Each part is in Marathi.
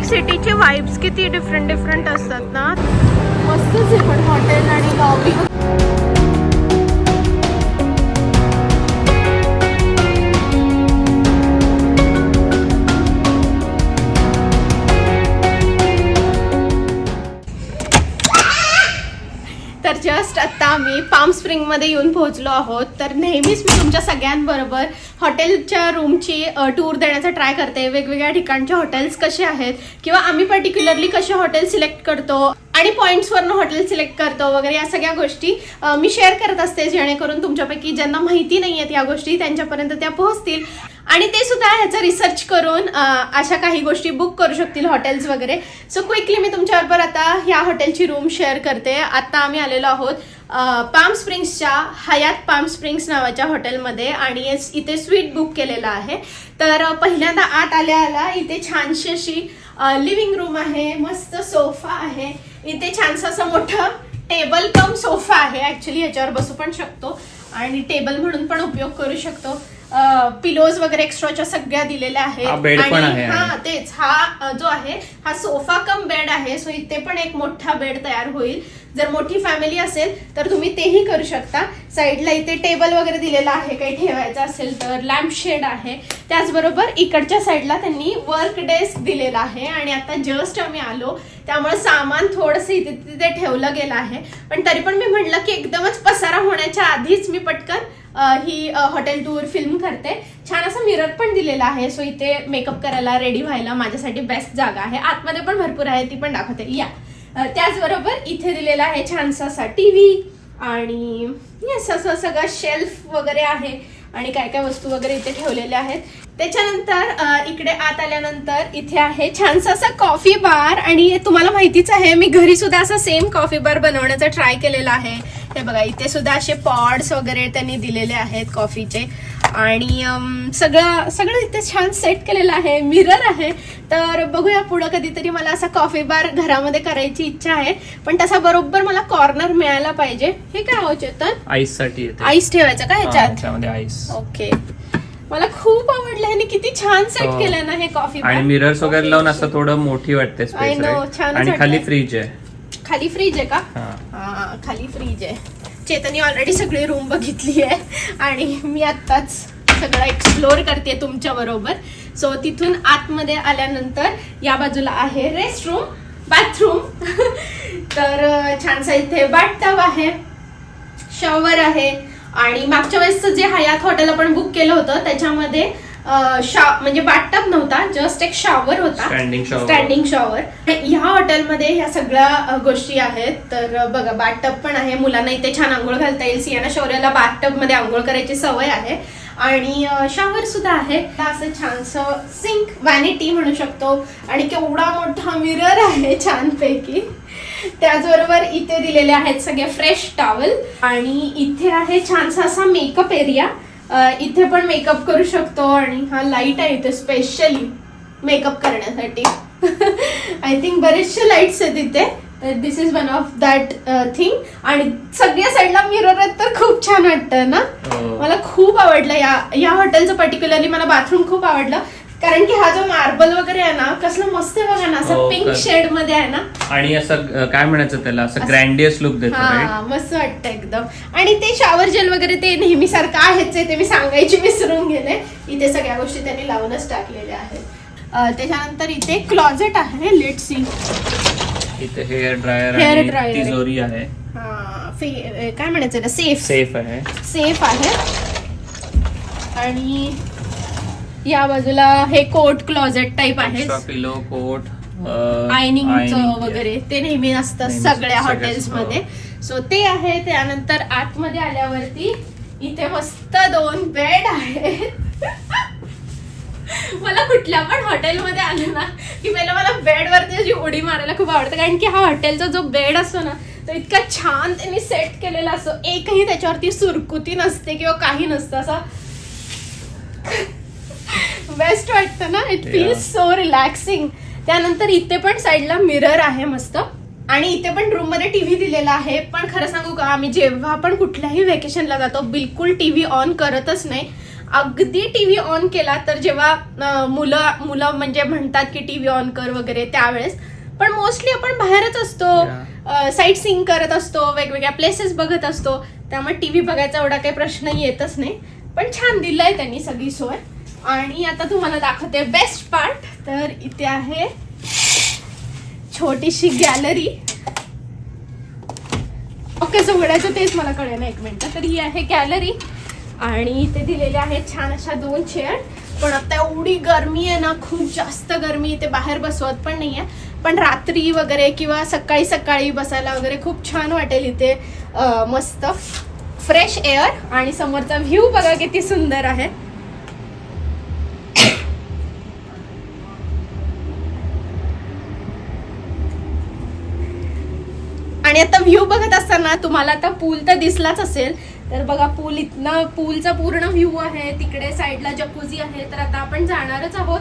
प्रत्येक सिटीचे वाईब्स किती डिफरंट डिफरंट असतात ना? मस्तच आहे पण हॉटेल आणि लॉबी तर जस्ट आत्ता आम्ही पाम स्प्रिंगमध्ये येऊन पोहोचलो आहोत. तर नेहमीच मी तुमच्या सगळ्यांबरोबर हॉटेलच्या रूमची टूर देण्याचा ट्राय करते. वेगवेगळ्या ठिकाणचे हॉटेल्स कसे आहेत किंवा आम्ही पर्टिक्युलरली कसे हॉटेल सिलेक्ट करतो आणि पॉईंट्सवरनं हॉटेल सिलेक्ट करतो वगैरे या सगळ्या गोष्टी मी शेअर करत असते जेणेकरून तुमच्यापैकी ज्यांना माहिती नाही आहेत या गोष्टी त्यांच्यापर्यंत त्या पोहोचतील. आणि ते सुद्धा ह्याचा रिसर्च करून अशा काही गोष्टी बुक करू शकतील हॉटेल्स वगैरे. सो क्विकली मी तुमच्याबरोबर आता ह्या हॉटेलची रूम शेअर करते. आत्ता आम्ही आलेलो आहोत पाम स्प्रिंग्सच्या हयात पाम स्प्रिंग्स नावाच्या हॉटेलमध्ये आणि इथे स्वीट बुक केलेलं आहे. तर पहिल्यांदा आत आल्या आला इथे छानशी अशी लिव्हिंग रूम आहे मस्त सोफा आहे. इथे छानसं असं मोठं टेबल कम सोफा आहे. ॲक्च्युली ह्याच्यावर बसू पण शकतो. आणि टेबल म्हणून पण उपयोग करू शकतो. पिलोज वगैरे एक्स्ट्राच्या सगळ्या दिलेल्या आहेत. आणि. हा तेच हा जो आहे हा सोफा कम बेड आहे. सो इथे पण एक मोठा बेड तयार होईल. जर मोठी फॅमिली असेल तर तुम्ही तेही करू शकता. साईडला इथे टेबल वगैरे दिलेला आहे. काही ठेवायचं असेल तर लॅम्प शेड आहे. त्याचबरोबर इकडच्या साईडला त्यांनी वर्क डेस्क दिलेला आहे. आणि आता जस्ट आम्ही आलो. त्यामुळे सामान थोडंसं इथे तिथे ठेवलं गेलं आहे. पण तरी पण मी म्हटलं की एकदमच पसारा होण्याच्या आधीच मी पटकन ही हॉटेल टूर फिल्म करते. छान असं मिरर पण दिलेला आहे. सो इथे मेकअप करायला रेडी व्हायला माझ्यासाठी बेस्ट जागा आहे. आतमध्ये पण भरपूर आहे ती पण दाखवते. या. त्याचबरोबर इथे दिलेला आहे छानसा असा टीव्ही आणि येस असं सगळं शेल्फ वगैरे आहे आणि काय काय वस्तू वगैरे इथे ठेवलेल्या आहेत. त्याच्यानंतर इकडे आत आल्यानंतर इथे आहे छानसा असा कॉफी बार आणि तुम्हाला माहितीच आहे मी घरी सुद्धा असा सेम कॉफी बार बनवण्याचा ट्राय केलेला आहे. हे बघा इथे सुद्धा असे पॉड्स वगैरे त्यांनी दिलेले आहेत कॉफीचे आणि सगळं सगळं इथे छान सेट केलेलं आहे. मिरर आहे. तर बघूया पुढं कधीतरी मला असा कॉफी बार घरामध्ये करायची इच्छा आहे. पण तसा बरोबर मला कॉर्नर मिळायला पाहिजे. हे काय हो चेतन? आईससाठी आईस ठेवायचं का ह्याच्यात आईस ओके मला खूप आवडलं. ह्याने किती छान सेट हो. केलं ना हे कॉफी आणि मिरर्स वगैरे लावून असं थोडं मोठी वाटते I स्पेस know, छानच आणि खाली वाटतंय. फ्रीज आहे. खाली फ्रीज आहे का? हा. हा खाली फ्रीज आहे. चेतनी ऑलरेडी सगळी रूम बघितली आहे. आणि मी आत्ताच सगळं एक्सप्लोर करते तुमच्या बरोबर. सो तिथून आतमध्ये आल्यानंतर या बाजूला आहे रेस्ट रूम बाथरूम तर अं, छानसा इथे बाथटब आहे. शॉवर आहे. आणि मागच्या वेळेसचं जे हयात हॉटेल आपण बुक केलं होतं त्याच्यामध्ये म्हणजे बाथटब नव्हता जस्ट एक शॉवर होता. स्टँडिंग शॉवर ह्या हॉटेलमध्ये ह्या सगळ्या गोष्टी आहेत. तर बघा बाथटब पण आहे. मुलांना इथे छान आंघोळ घालता येईल. सियाना शौर्याला बाथटबमध्ये आंघोळ करायची सवय आहे. आणि शॉवर सुद्धा आहे. असं छानसं सिंक वॅनिटी म्हणू शकतो. आणि केवढा मोठा मिरर आहे छानपैकी. त्याचबरोबर इथे दिलेले आहेत सगळे फ्रेश टॉवल आणि इथे आहे छानसा असा मेकअप एरिया इथे पण मेकअप करू शकतो आणि हा लाइट आहे इथे स्पेशली मेकअप करण्यासाठी. आय थिंक बरेचसे लाईट्स आहेत इथे. This is one of that thing आणि सगळ्या साईडला मिरर आहेत तर खूप छान वाटतं ना. हो. मला खूप आवडलं. या या हॉटेलचं पर्टिक्युलरली मला बाथरूम खूप आवडलं. कारण की हा जो मार्बल वगैरे आहे ना कसलं मस्त आहे बघा ना असं हो, पिंक कर- शेडमध्ये आहे ना. आणि असं अं, काय म्हणायचं त्याला असं ग्रँडियस लुक देतो हा मस्त वाटतं एकदम. आणि ते शॉवर जेल वगैरे ते नेहमी सारखं आहेच आहे ते मी सांगायची विसरून गेले. इथे सगळ्या गोष्टी त्यांनी लावूनच टाकलेल्या आहेत. अं, त्याच्यानंतर इथे क्लॉजेट आहे लेट सी इथे हेअर ड्रायर Hair आणि dryer. तिजोरी आहे. काय म्हणायचं सेफ सेफ आहे. सेफ आहे. आणि या बाजूला हे कोट क्लॉजेट टाईप आहे पिलो कोट आयनिंगचं वगैरे. ते नेहमी असतं सगळ्या हॉटेल्समध्ये. सो ते आहे. त्यानंतर आतमध्ये आल्यावरती इथे मस्त दोन बेड आहेत. मला कुठल्या पण हॉटेलमध्ये आलं ना की पहिलं मला बेडवरती अशी उडी मारायला खूप आवडतं. कारण की हा हॉटेलचा जो बेड असतो ना तो इतका छान त्यांनी सेट केलेला असतो. एकही त्याच्यावरती सुरकुती नसते किंवा काही नसतं. असं बेस्ट वाटतं ना? इट. फील्स सो रिलॅक्सिंग त्यानंतर इथे पण साईडला मिरर आहे मस्त. आणि इथे पण रूममध्ये टीव्ही दिलेला आहे. पण खरं सांगू का आम्ही जेव्हा पण कुठल्याही व्हेकेशनला जातो बिलकुल टीव्ही ऑन करतच नाही. अगदी टीव्ही ऑन केला तर जेव्हा मुलं मुलं म्हणजे म्हणतात की टीव्ही ऑन कर वगैरे त्यावेळेस. पण मोस्टली आपण बाहेरच असतो. साईट सिंग करत असतो वेगवेगळ्या प्लेसेस बघत असतो. त्यामुळे टीव्ही बघायचा एवढा काही प्रश्न येतच नाही. पण छान दिलाय त्यांनी सगळी सोय. आणि आता तुम्हाला दाखवते बेस्ट पार्ट तर इथे आहे छोटीशी गॅलरी ओके उघडायचं तेच मला कळेल ना एक मिनटं तर ही आहे गॅलरी आणि इथे दिलेले आहेत छान अशा दोन चेअर पण आता एवढी गरमी आहे ना खूप जास्त गरमी इथे बाहेर बसवत पण नाही आहे पण रात्री वगैरे किंवा सकाळी सकाळी बसायला वगैरे खूप छान वाटेल इथे. मस्त. फ्रेश एअर आणि समोरचा व्ह्यू बघा किती सुंदर आहे. आणि आता व्ह्यू बघत असताना तुम्हाला आता पूल तर दिसलाच असेल तर बघा पूल इथनं पूलचा पूर्ण व्ह्यू आहे तिकडे साईडला जकुझी आहे तर आता आपण जाणारच आहोत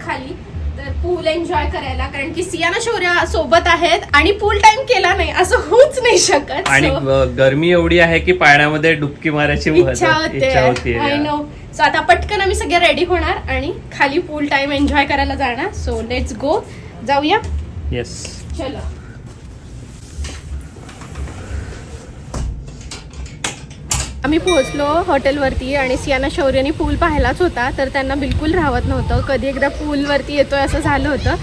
खाली. तर पूल एन्जॉय करायला कारण की सियाना शौर्य सोबत आहेत आणि पूल टाइम केला नाही असं होऊच नाही शकत. आणि गरमी एवढी आहे की पाण्यामध्ये डुबकी मारायची इच्छा होते. इच्छा होते आय नो सो आता पटकन आम्ही सगळे रेडी होणार आणि खाली पूल टाइम एन्जॉय करायला जाणार. सो लेट्स गो जाऊया. येस चलो. आम्ही पोहोचलो हॉटेलवरती आणि सियाना शौर्यनी पूल पाहिलाच होता तर त्यांना बिलकुल राहत नव्हतं. कधी एकदा पूलवरती येतो आहे असं झालं होतं.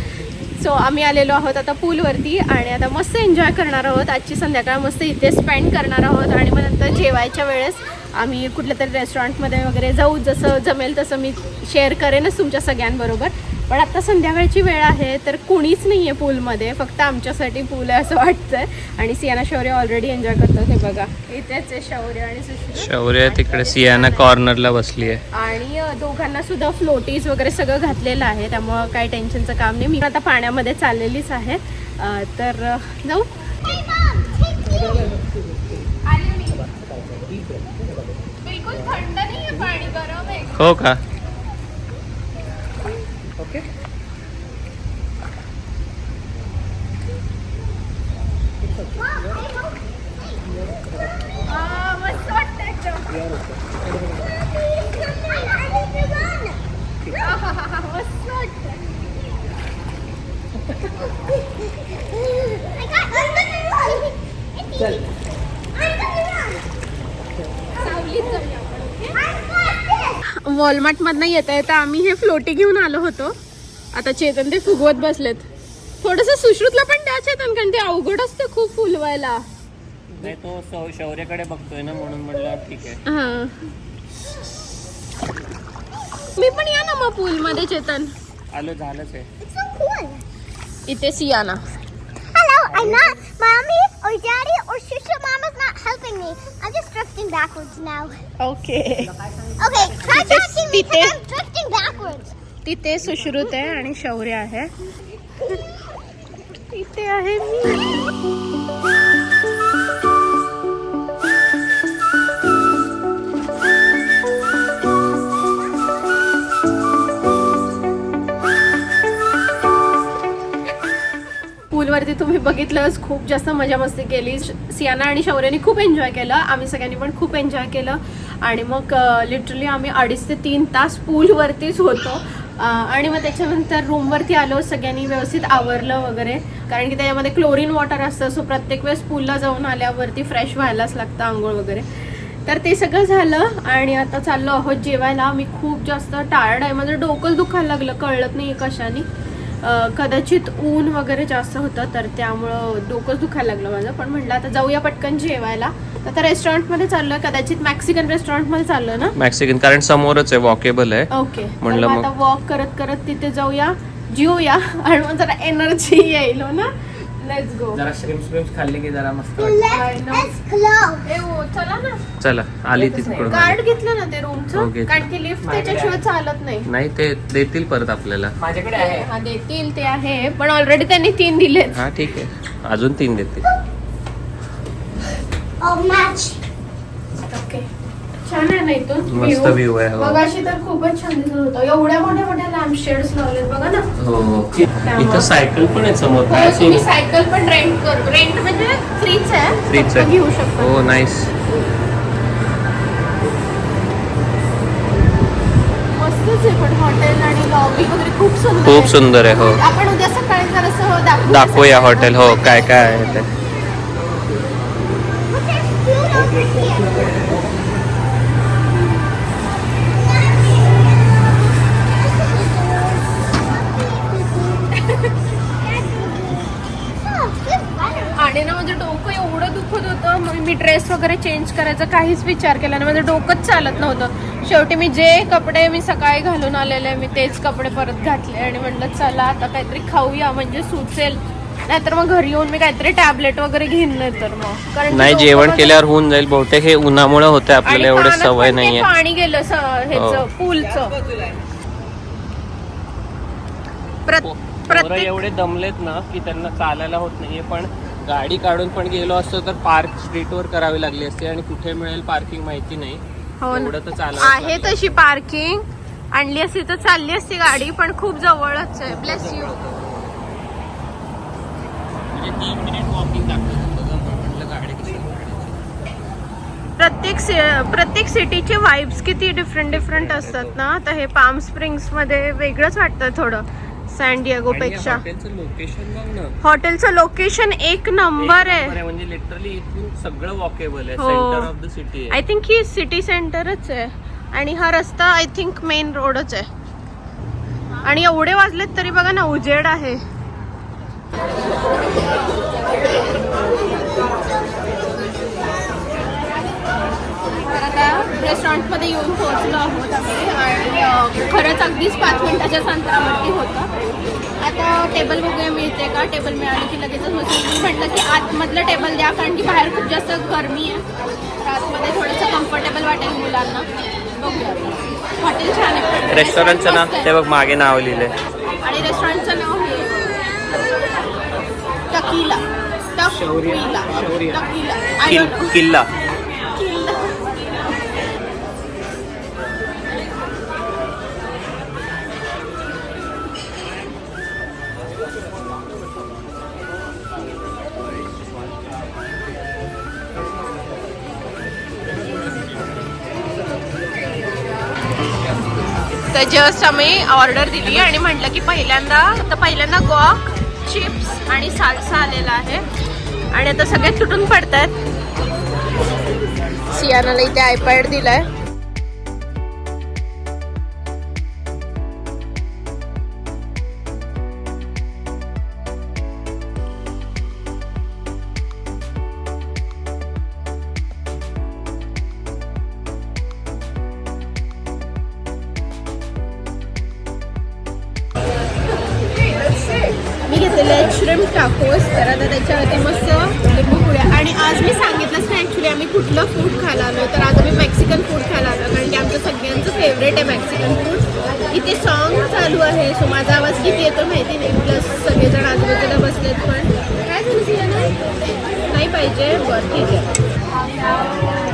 सो आम्ही आलेलो आहोत आता पूलवरती आणि आता मस्त एन्जॉय करणार आहोत. आजची संध्याकाळ मस्त इथे स्पेंड करणार आहोत आणि मग नंतर जेवायच्या वेळेस आम्ही कुठल्या तरी रेस्टॉरंटमध्ये वगैरे जाऊ जसं जमेल तसं मी शेअर करेनच तुमच्या सगळ्यांबरोबर. पण आता संध्याकाळची वेळ आहे तर कुणीच नाही आहे पूलमध्ये. फक्त आमच्यासाठी पूल आहे असं वाटतंय. आणि सियाना शौर्य ऑलरेडी एन्जॉय करतात. हे बघा. इथेच आहे शौर्य आणि. शौर्य तिकडे सियाना कॉर्नरला बसली आहे आणि दोघांना सुद्धा फ्लोटीज वगैरे सगळं घातलेलं आहे. त्यामुळं काही टेन्शनचं काम नाही. मी आता पाण्यामध्ये चाललेलीच आहे. तर जाऊ. आली मी. बिलकुल थंड नाही आहे पाणी गरम आहे. हो का आ, मस्त वाटतंय एकदम. आहाहाहा, मस्त वाटतंय. सावलीत जाऊया आपण, ओके? वॉलमार्ट मधनं येता येता आम्ही हे फ्लोटी घेऊन आलो होतो. आता चेतन ते फुगवत बसलेत. थोडस सुश्रुतला पण द्या चेतन कारण ते अवघड असते खूप फुलवायला. नाही तो शौर्याकडे बघतोय ना म्हणून म्हणलं ठीक आहे. हा. मी पण या ना मग पूल मध्ये चेतन. आलो झालंच आहे. इथे सियाना. Not mommy or daddy or Shusha. Mama's not helping me. I'm just drifting backwards now. Okay Okay, try Tite- catching me because tite- I'm drifting backwards. तिथे सुश्रुत आहे आणि शौर्य आहे इथे आहे मी पूलवरती तुम्ही बघितलंच खूप जास्त मजा मस्ती केली. सियाना आणि शौर्याने खूप एन्जॉय केलं. आम्ही सगळ्यांनी पण खूप एन्जॉय केलं. आणि मग लिटरली आम्ही अडीच ते तीन तास पूलवरतीच होतो. आणि मग त्याच्यानंतर रूमवरती आलो. सगळ्यांनी व्यवस्थित आवरलं वगैरे. कारण की त्याच्यामध्ये क्लोरीन वॉटर असतं. सो प्रत्येक वेळेस पूलला जाऊन आल्यावरती फ्रेश व्हायलाच लागतं आंघोळ वगैरे. तर ते सगळं झालं. आणि आता चाललो आहोत जेवायला. मी खूप जास्त टायर्ड आहे. माझं डोकंच दुखायला लागलं. कळत नाही कशाने. कदाचित ऊन वगैरे जास्त होतं तर त्यामुळं डोकंच दुखायला लागलं माझं. पण म्हटलं आता जाऊया पटकन जेवायला. आता रेस्टॉरंटमध्ये चाललोय कदाचित मॅक्सिकन रेस्टॉरंटमध्ये चाललोय ना? मॅक्सिकन कारण समोरच आहे वॉकेबल आहे. ओके म्हणलं आता वॉक करत करत तिथे जाऊया जेऊया आणि मग जरा एनर्जी येईल हो ना? लेट्स गो जरा श्रिम्स खाल्ली की जरा मस्त चला आली तिकडून. कार्ड घेतलं ना ते हो, रूमचं घेतलं. कारण की लिफ्ट त्याच्याशिवाय चालत नाही. नाही ते देतील परत आपल्याला. माझ्याकडे आहे. हा देतील ते आहे. पण ऑलरेडी त्यांनी तीन दिलेत. हा ठीक आहे. अजून तीन देतील. Oh. ओके छान आहे ना इथून? मस्त view. आहे, हो. मगाशी तर खूपच छान दिसत होतं. एवढ्या मोठ्या मोठ्या लॅम्प शेड्स लावलेत बघा ना. हो इथं सायकल पण आहे समोर. हो, सायकल पण रेंट कर रेंट म्हणजे फ्रीच आहे. फ्रीच फक्त आहे. घेऊ शकता. हो नाईस खूप सुंदर आहे हो. आपण उद्या सकाळी जरासं दाखवूया हॉटेल हो काय काय आहे ते. मग मी ड्रेस वगैरे चेंज करायचा काहीच विचार केला नाही. माझं डोकंच चालत नव्हतं. शेवटी मी जे कपडे मी सकाळी घालून आलेले मी तेच कपडे परत घातले आणि म्हणलं चला आता काहीतरी खाऊया म्हणजे सुचेल. नाहीतर मग घरी येऊन मी काहीतरी टॅबलेट वगैरे घेईन नाही तर मग. कारण नाही जेवण केल्यावर होऊन जाईल बहुतेक हे उन्हामुळे होते आपल्याला एवढे सवय नाहीये. पाणी गेलं स- ह्याचं हो. पूलचं. पोरं प्रत्येक एवढे दमलेत ना की त्यांना चालायला होत नाहीये पण गाडी काढून पण गेलो असतो तर पार्क स्ट्रीटवर करावी लागली असते आणि कुठे मिळेल पार्किंग माहिती नाही हो ना. एवढं तर चालावंच आहे. तशी पार्किंग आणली असती तर चालली असती गाडी पण खूप जवळच आहे ब्लेस यू म्हणजे तीन मिनिट वॉकिंग दाखवत होतं गं, म्हणून म्हटलं गाडी कशाला काढायची. प्रत्येक सि- प्रत्येक सिटीचे वाईब्स किती डिफरंट डिफरंट असतात ना तर हे पाम स्प्रिंग्समध्ये वेगळंच वाटतं थोडं सॅन्डियागो पेक्षा. हॉटेलचं लोकेशन बघ ना. हॉटेलचं लोकेशन एक नंबर आहे. म्हणजे लिटरली इथून सगळं वॉकेबल आहे. Centre of the city I think he city सेंटरच आहे. आणि हा रस्ता आय थिंक मेन रोडच आहे. आणि एवढे वाजलेत तरी बघा ना उजेड आहे तर आता रेस्टॉरंटमध्ये येऊन पोहोचलो आहोत आम्ही. आणि खरंच अगदीच पाच मिनिटाच्याच अंतरावरती होतं. आता टेबल बघूया मिळते का? टेबल मिळालं की लगेचच बसून म्हटलं की आतमधलं टेबल द्या कारण की बाहेर खूप जास्त गरमी आहे. तर आतमध्ये थोडंसं कम्फर्टेबल वाटेल मुलांना. बघूया. हॉटेल छान आहे. रेस्टॉरंटचं ना मस्त आहे. ते बघ मागे नाव लिहिलंय. आणि रेस्टॉरंटचं नाव हे टकीला किल्ला. तर जस्ट आम्ही ऑर्डर दिली आणि म्हटलं की पहिल्यांदा तर पहिल्यांदा गॉक चिप्स आणि सालसा आलेला आहे. आणि आता सगळे तुटून पडत आहेत सियानाला इथे आयपॅड दिलाय. घेतलेले आहेत श्रिम टाकोस तर आता त्याच्यावरती मस्त लिंबू आणि आज मी सांगितलंच नाही ॲक्च्युली आम्ही कुठलं फूड खायला आलो तर आज आम्ही मेक्सिकन फूड खायला आलो कारण की आमचं सगळ्यांचं फेवरेट आहे मेक्सिकन फूड इथे सॉन्ग चालू आहे. सो माझा आवाज किती येतो माहिती नाही. प्लस सगळेजण आजूबाजूला बसलेत पण. काय झालं नाही पाहिजे. बरं ठीक आहे.